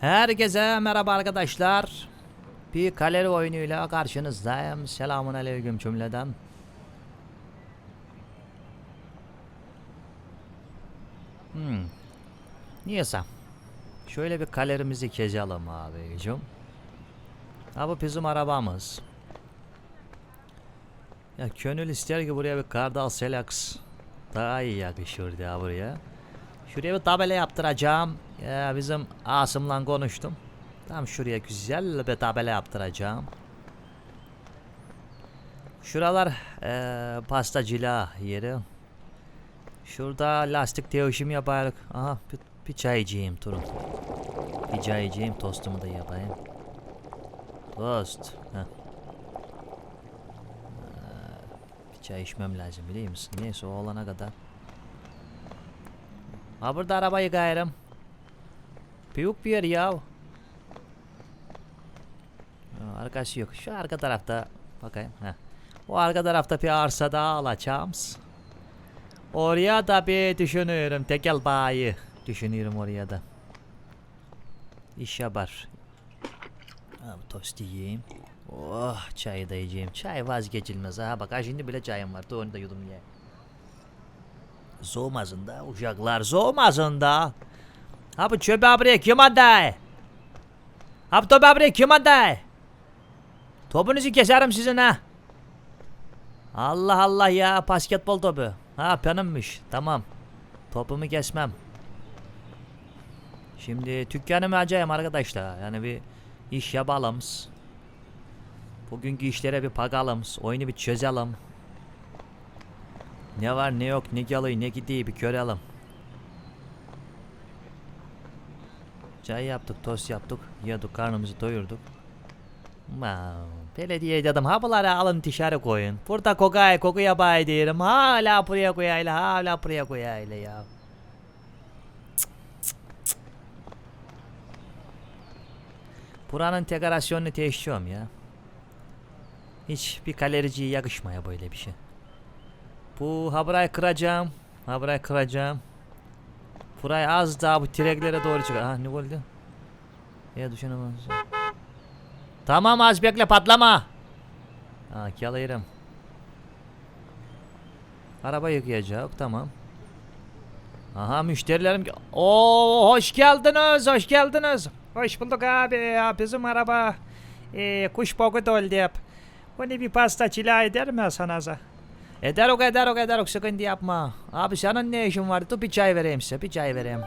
Herkese merhaba arkadaşlar. Bir kaleri oyunuyla karşınızdayım. Selamun aleyküm cümleden. Hmm. Niyeyse. Şöyle bir kalerimizi kezelim abicim. Ha bu bizim arabamız. Ya gönül ister ki buraya bir Kardal Selax daha iyi yakışır ya buraya. Şuraya bir tabela yaptıracağım. Ya bizim Asım'la konuştum. Tam şuraya güzel bir tabela yaptıracağım. Şuralar eee pastacıla yeri. Şurada lastik değişim yaparız. Aha bir, bir çay içeyim durun. Bir çay içeyim tostumu da yapayım. Tost. Heh. Ee, Bir çay içmem lazım biliyor musun? Neyse o olana kadar. Ha burada arabayı gayrım. Büyük bir yer ya. Arkası yok. Şu arka tarafta bakayım. Heh. O arka tarafta bir arsa daha alacağım. Oraya da bir düşünüyorum. Tekel bayi. Düşünüyorum oraya da. İş yapar. Ha, bu tost yiyeyim. Oh çayı da yiyeceğim. Çay vazgeçilmez. Ha bak ha şimdi bile çayım var. Onu da yudum ye. Soğumasın da uşaklar soğumasın bu çöpe buraya kim aday? Ha bu topu buraya kim aday? Topunuzu keserim sizin ha. Allah Allah ya basketbol topu. Ha benimmiş tamam. Topumu kesmem. Şimdi dükkanımı açayım arkadaşlar. Yani bir iş yapalım. Bugünkü işlere bir bakalım. Oyunu bir çözelim. Ne var ne yok ne geliyor ne gidiyor bir görelim. Çay yaptık, tost yaptık, yedik, karnımızı doyurduk. Ma, belediye dedim ha bunları alın dışarı koyun. Burada kokay koku yapay diyelim. Hala buraya koyayla, hala buraya koyayla ya. Buranın dekorasyonunu değiştiriyorum ya. Hiç bir galericiye yakışmaya böyle bir şey. Bu ha burayı kıracağım. Ha burayı kıracağım. Burayı az daha bu direklere doğru çıkar. Ha ne oldu? Ya düşünemem. Tamam az bekle patlama. Ha yalayırım. Araba yıkayacak tamam. Aha müşterilerim. Oo hoş geldiniz hoş geldiniz. Hoş bulduk abi ya bizim araba e, kuş boku doldu hep. Bunu bir pasta çila eder mi sana? Eder ok eder ok eder ok sıkıntı yapma. Abi senin ne işin var? Dur bir çay vereyim size bir çay vereyim.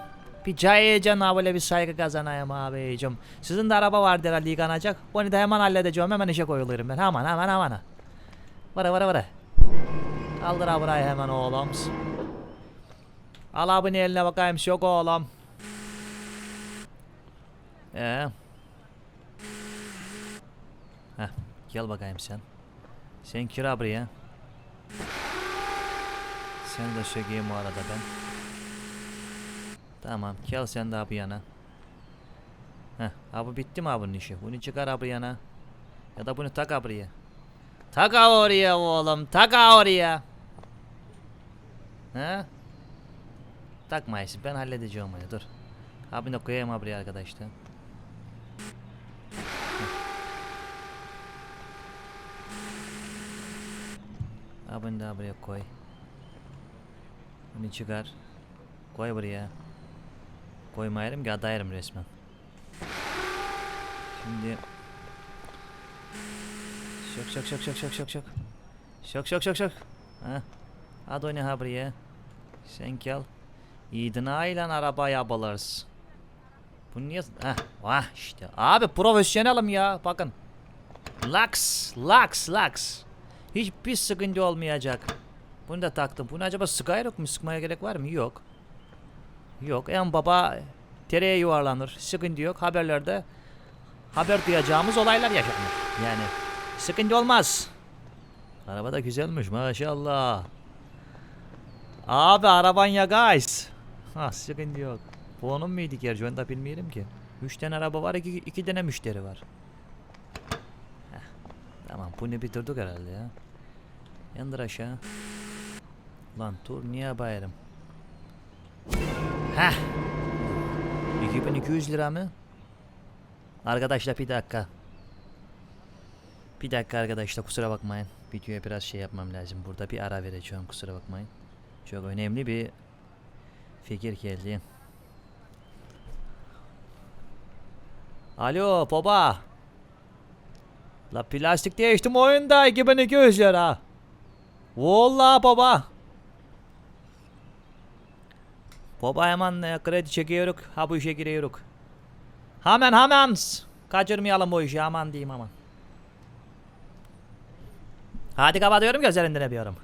Bir çay yiyeceğim böyle bir saygı kazanayım abicim. Sizin de araba vardı herhalde yıkanacak. Onu da hemen halledeceğim hemen işe koyulurum ben. Hemen hemen hemen. Vara vara vara. Kaldır burayı hemen oğlum. Al abinin eline bakayım yok oğlum. Ee. Heh, gel bakayım sen. Sen kira buraya. Sen de sökeyim o arada ben. Tamam gel sen de abi yana. Heh abi bitti mi abinin işi? Bunu çıkar abi yana. Ya da bunu tak abriye. Tak oraya oğlum tak oraya. He? Takmayız ben halledeceğim onu dur. Abi de koyayım abriye arkadaşlar. Abini de buraya koy. Bunu çıkar. Koy buraya. Koymayarım ki adayarım resmen. Şimdi Şok şok şok şok şok şok şok. Şok şok şok şok. Ha. Hadi oyna ha buraya. Sen gel. İdina ile araba yapılırız. Bu niye? Heh, vah işte. Abi profesyonelim ya. Bakın. Lux, Lux, Lux. Hiçbir sıkıntı olmayacak. Bunu da taktım. Bunu acaba sıkayarak mı sıkmaya gerek var mı? Yok. Yok. En baba tereye yuvarlanır. Sıkıntı yok. Haberlerde haber duyacağımız olaylar yaşanır. Yani sıkıntı olmaz. Araba da güzelmiş maşallah. Abi araban ya guys. Ha sıkıntı yok. Bu onun muydu gerçi onu da bilmiyorum ki. Üç tane araba var iki, iki tane müşteri var. Tamam bunu bitirdik herhalde ya. Yandır aşağı. Lan dur niye bayarım? Heh. 2200 lira mı? Arkadaşlar bir dakika. Bir dakika arkadaşlar kusura bakmayın. Videoya biraz şey yapmam lazım. Burada bir ara vereceğim kusura bakmayın. Çok önemli bir fikir geldi. Alo baba. La plastik değiştim oyunda 2200 lira. Vallahi baba. Baba hemen e, kredi çekiyoruz. Ha bu işe giriyoruz. Hemen hemen. Kaçırmayalım bu işi aman diyeyim aman. Hadi kapatıyorum gözlerinden öpüyorum.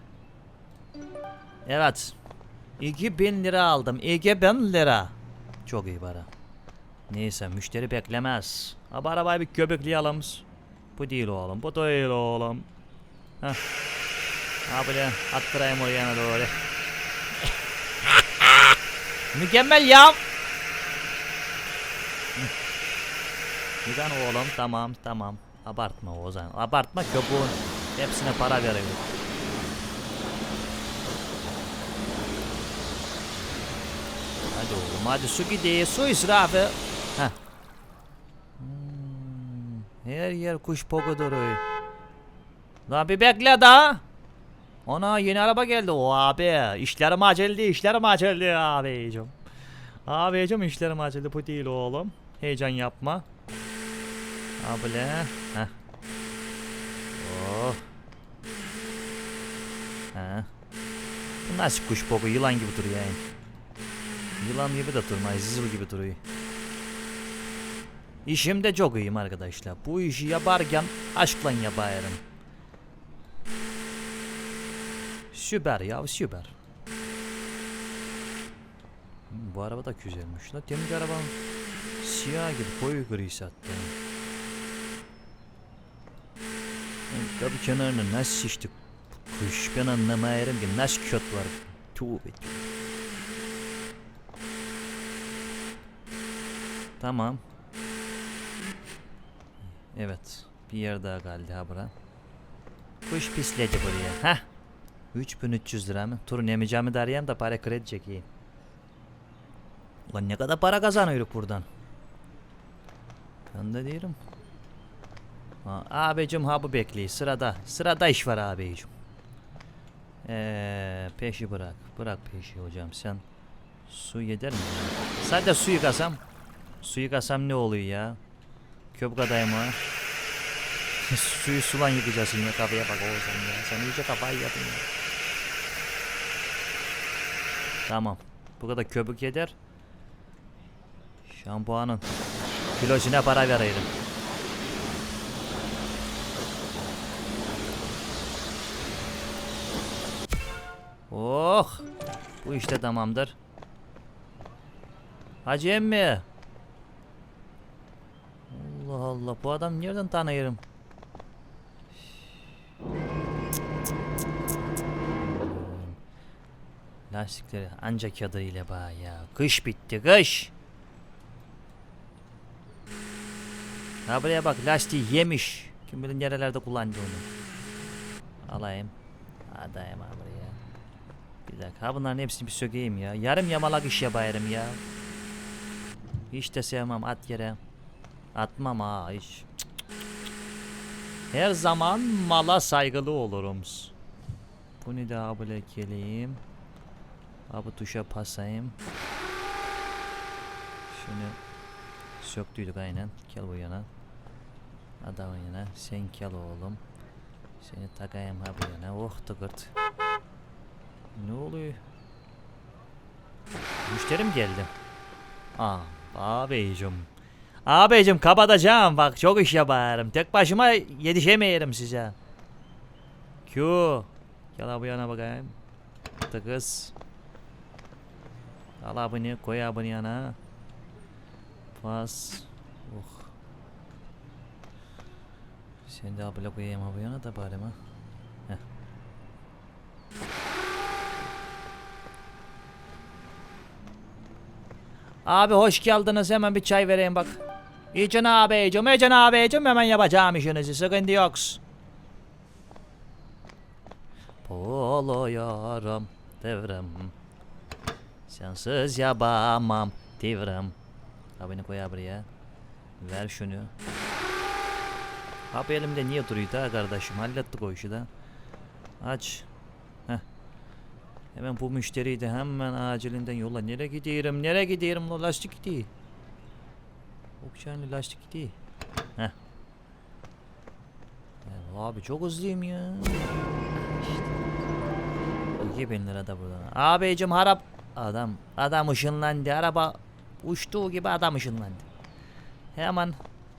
Evet. 2000 lira aldım. 2000 lira. Çok iyi para. Neyse müşteri beklemez. Abi arabayı bir köpükleyelim. Bu değil oğlum. Bu değil oğlum. Heh. Abi de attırayım o yana doğru. Mükemmel ya. Güzel oğlum tamam tamam. Abartma Ozan. Abartma köpuğun. Hepsine para veriyor. Hadi oğlum hadi su gidiyor su israfı. Heh. Her yer kuş duruyor. Lan bir bekle daha. Ana yeni araba geldi o abi. İşlerim aceldi işlerim aceldi abicim. Abicim işlerim aceldi bu değil oğlum. Heyecan yapma. Abile. Oh. Heh. Bu nasıl kuş boku yılan gibi duruyor yani. Yılan gibi de durmuyor, zızıl gibi duruyor. İşimde çok iyiyim arkadaşlar. Bu işi yaparken aşkla yaparım. Süper ya süper. Bu araba da güzelmiş la. Deminki arabanın siyah gibi koyu gri sattı. Kapı kenarına nasıl şiştik? Kuş ben anlamayarım ki nasıl köt var. Tövbe. Tamam. Evet. Bir yer daha geldi ha bura. Kuş pisledi buraya. Heh. 3300 lira mı? Turun yemeyeceğimi de arayayım da para kredi çekeyim. Ulan ne kadar para kazanıyoruz buradan. Ben de diyorum. Ha, abicim ha bu bekliyor. Sırada. Sırada iş var abicim. Eee peşi bırak. Bırak peşi hocam sen. Su yeder mi? Sadece suyu kasam. Suyu kasam ne oluyor ya? Köpük adayım ha. Suyu sulan yıkacaksın ya kafaya bak Oğuzhan ya. Sen iyice kafayı yedin ya. Tamam. Bu kadar köpük yeter. Şampuanın kilosuna para verelim. Oh! Bu işte tamamdır. Hacı emmi. Allah Allah bu adam nereden tanıyorum? Lastikleri ancak adıyla bağ ya. Kış bitti kış. Ha buraya bak lastiği yemiş. Kim bilir nerelerde kullandı onu. Alayım. Adayım ha buraya. Bir dakika ha bunların hepsini bir sökeyim ya. Yarım yamalak iş yaparım ya. Hiç de sevmem at yere. Atmam ha hiç. Her zaman mala saygılı olurum. Bunu da böyle geleyim. Abi tuşa basayım. Şunu söktüydük aynen. Gel bu yana. Adamın yana. Sen gel oğlum. Seni takayım ha bu yana. Oh tıkırt. Ne oluyor? Müşterim geldi. Aa, abicim. Abicim kapatacağım bak çok iş yaparım. Tek başıma yetişemeyerim size. Q. Gel abi yana bakayım. Tıkız. Al abini koy abini yana. Pas. Oh. Sen de abla koyayım abi yana da bari mi? Abi hoş geldiniz hemen bir çay vereyim bak. İçin abicim, için abicim hemen yapacağım işinizi sıkıntı yok. Oluyorum devrim. Sensiz yapamam devrim. Abini koy buraya. Ver şunu. Abi elimde niye duruyor da kardeşim? Hallettik o işi de. Aç. Heh. Hemen bu müşteriyi de hemen acilinden yolla. Nereye gidiyorum? Nereye gidiyorum? Lastik gidiyor. Okşanlı lastik gidiyor. Heh. Ya abi çok hızlıyım ya. İşte. 2000 lira da buradan. Abicim harap adam adam ışınlandı. Araba uçtuğu gibi adam ışınlandı. Hemen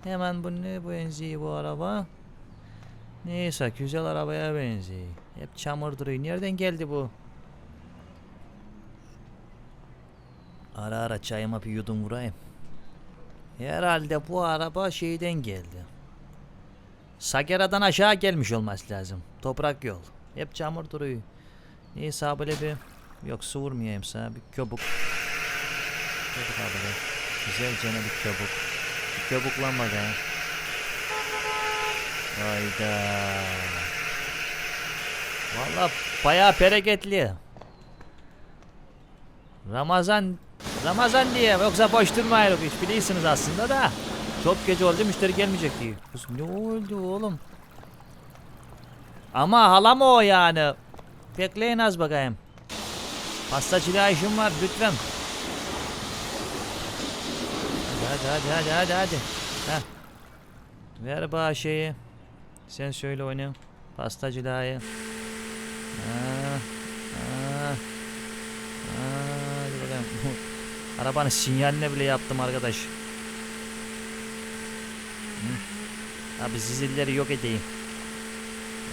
hemen bu ne benziyor bu araba? Neyse güzel arabaya benziyor. Hep çamur duruyor. Nereden geldi bu? Ara ara çayıma bir yudum vurayım. Herhalde bu araba şeyden geldi. Sagera'dan aşağı gelmiş olması lazım. Toprak yol. Hep çamur duruyor. Neyse böyle bir yok su vurmayayım sana bir köbük. Köbük abi. Güzel canı bir köbük. Bir köbüklan bakayım. Hayda. Valla bayağı bereketli. Ramazan Ramazan diye yoksa boş durmayalım hiç biliyorsunuz aslında da. Çok gece oldu müşteri gelmeyecek diye. Kız ne oldu oğlum? Ama hala mı o yani? Bekleyin az bakayım. Pastacılığa işim var lütfen. Hadi hadi hadi hadi hadi. Heh. Ver bana şeyi. Sen söyle oyna. Pastacılığı. Ha. Hadi bakalım. Arabanın sinyaline bile yaptım arkadaş. Abi zilleri yok edeyim.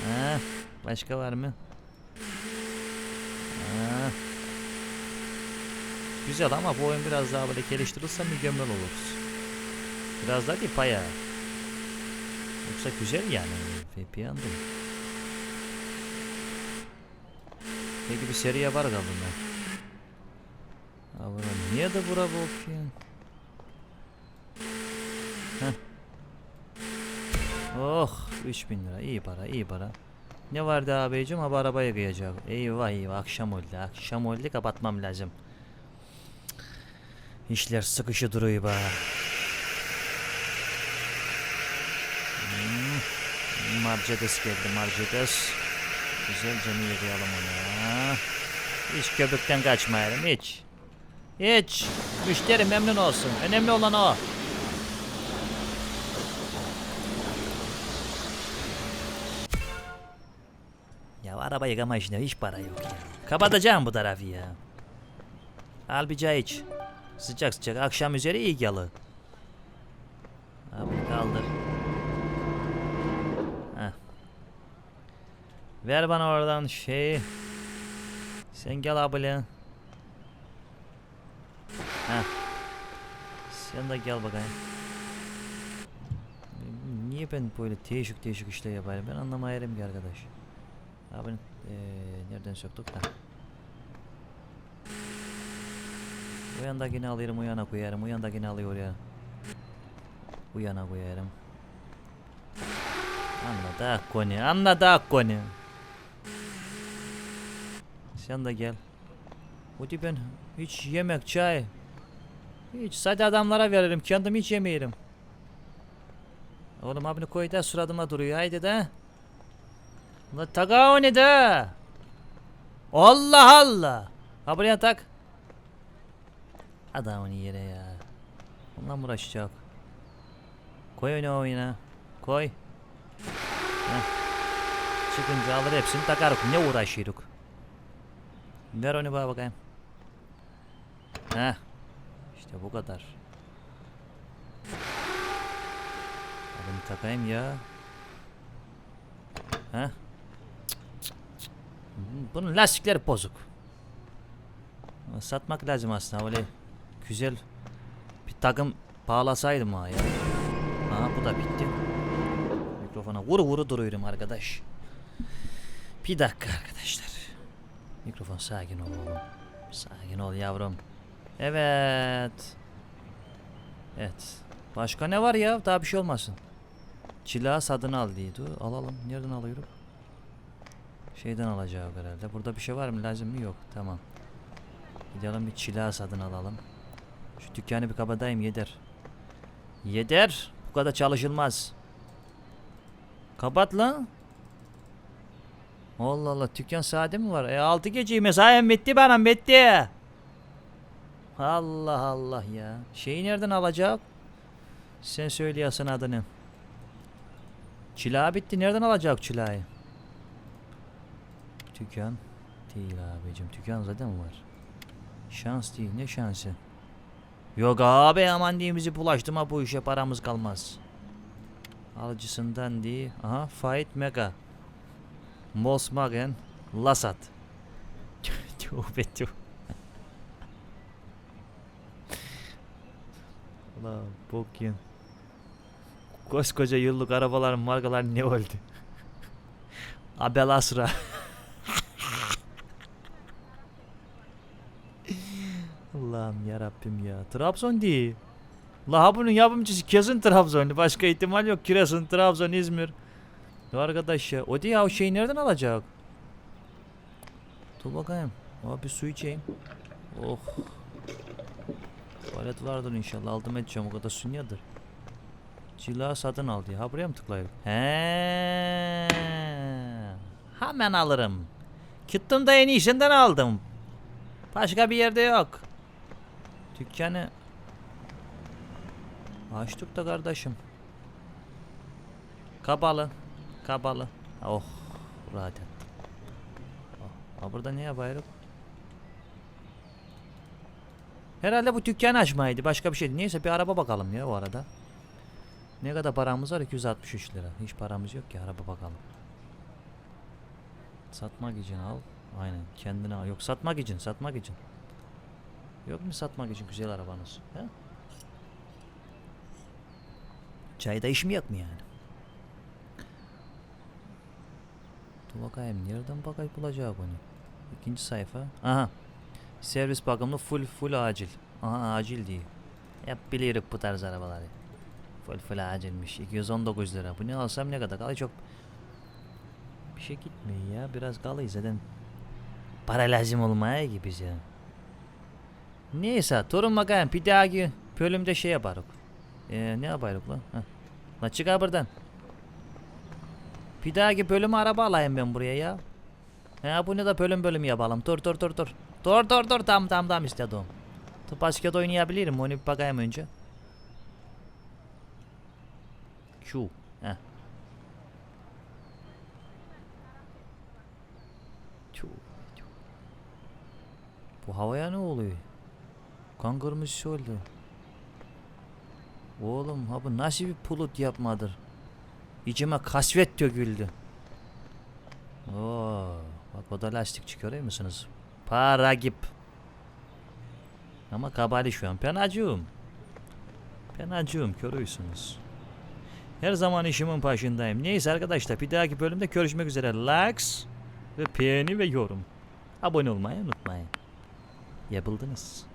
Ha. Başka var mı? Ha. Güzel ama bu oyun biraz daha böyle geliştirirse mükemmel olur. Biraz daha değil paya. Yoksa güzel yani. Yandım. Peki bir seriye var galiba. Ha bura niye de bura bakıyorsun? Heh. Oh 3000 lira iyi para iyi para. Ne vardı abicim abi arabaya kıyacak. Eyvah eyvah akşam oldu akşam oldu kapatmam lazım. İşler sıkışı duruyor be. Hmm. Mercedes geldi Mercedes. Güzelce mi yıkayalım onu ya. Hiç köpükten kaçmayalım hiç. Hiç. Müşteri memnun olsun. Önemli olan o. Ya araba yıkama işine hiç para yok ya. Kapatacağım bu tarafı ya. Al bir çay iç. Sıcak sıcak akşam üzeri iyi yalı. Abi kaldır. Heh. Ver bana oradan şeyi. Sen gel abla. Heh. Sen de gel bakayım. Niye ben böyle değişik değişik işler yapayım ben anlamayarım ki arkadaş. Abi eee nereden söktük da. Bu yandakini alırım, o yana koyarım, o yandakini alıyor oraya. Bu yana koyarım. Anladık konu, anladık konu. Sen de gel. Hadi ben hiç yemek, çay. Hiç sade adamlara veririm, kendim hiç yemeyelim. Oğlum abini koy da suratıma duruyor, haydi de. La taka ne de? Allah Allah. Ha buraya tak. Adamın yere ya. Mı uğraşacak? Koy onu oyuna. Koy. Heh. Çıkınca alır hepsini takarız. Ne uğraşıyoruz? Ver onu bana bakayım. Heh. İşte bu kadar. Adamı takayım ya. Heh. Bunun lastikleri bozuk. Satmak lazım aslında öyle güzel bir takım bağlasaydım ha ya. Aha bu da bitti. Mikrofona vuru vuru duruyorum arkadaş. Bir dakika arkadaşlar. Mikrofon sakin ol oğlum. Sakin ol yavrum. Evet. Evet. Başka ne var ya? Daha bir şey olmasın. Çila sadını al diyordu. Alalım. Nereden alıyorum? Şeyden alacağım herhalde. Burada bir şey var mı? Lazım mı? Yok. Tamam. Gidelim bir çila sadını alalım. Şu dükkanı bir kapatayım yeter. Yeter. Bu kadar çalışılmaz. Kapat lan. Allah Allah dükkan saati mi var? E 6 geceyi mesaim bitti benim bitti. Allah Allah ya. Şeyi nereden alacak? Sen söylüyorsun adını. Çila bitti. Nereden alacak çilayı? Dükkan değil abicim. Dükkan zaten var. Şans değil. Ne şansı? Yok abi aman diyeyim bizi bulaştırma bu işe paramız kalmaz. Alıcısından değil. Aha Fight Mega. Volkswagen Lasat. Tövbe tövbe. Ulan bok yiyin. Koskoca yıllık arabaların markaları ne oldu? Abel Asra. Allah'ım ya Rabbim ya. Trabzon değil. La bunun yapımcısı kesin Trabzonlu. Başka ihtimal yok. Kiresun, Trabzon, İzmir. Ya arkadaş ya. O ya o şeyi nereden alacak? Dur bakayım. Abi su içeyim. Oh. Tuvalet vardır inşallah. Aldım edeceğim o kadar sünyadır. Cila satın al diye. Ha buraya mı tıklayayım? He. Hemen alırım. Gittim da en iyisinden aldım. Başka bir yerde yok. Dükkanı açtık da kardeşim. Kabalı. Kabalı. Oh. Rahat ettim. Oh. Ha burada ne yapıyoruz? Herhalde bu dükkanı açmaydı. Başka bir şeydi. Neyse bir araba bakalım ya o arada. Ne kadar paramız var? 263 lira. Hiç paramız yok ki. Araba bakalım. Satmak için al. Aynen. Kendine al. Yok satmak için. Satmak için. Yok mu satmak için güzel arabanız? He? Çayda iş mi yok mu yani? Dur bakayım. Nereden bakayım bulacak onu? İkinci sayfa. Aha. Servis bakımlı full full acil. Aha acil diye. Hep biliyoruz bu tarz arabaları. Full full acilmiş. 219 lira. Bu ne alsam ne kadar? Kalay çok bir şey gitmiyor ya. Biraz kalıyor zaten. Para lazım olmaya gibi bize. Neyse torun bakayım bir dahaki bölümde şey yaparız. Ee, ne yaparız lan? Heh. Lan buradan. Bir dahaki bölümü araba alayım ben buraya ya. Ha bunu da bölüm bölüm yapalım. Dur dur dur dur. Dur dur dur tam tam tam istedim. Dur başka da oynayabilirim onu bir bakayım önce. Q. Heh. Bu havaya ne oluyor? Kan kırmızısı oldu. Oğlum ha nasıl bir bulut yapmadır? İçime kasvet döküldü. Oo, bak o da lastik çıkıyor görüyor musunuz? Para gibi. Ama kabali şu an. Ben acığım. Görüyorsunuz. Her zaman işimin başındayım. Neyse arkadaşlar bir dahaki bölümde görüşmek üzere. Likes ve beğeni ve yorum. Abone olmayı unutmayın. Yapıldınız.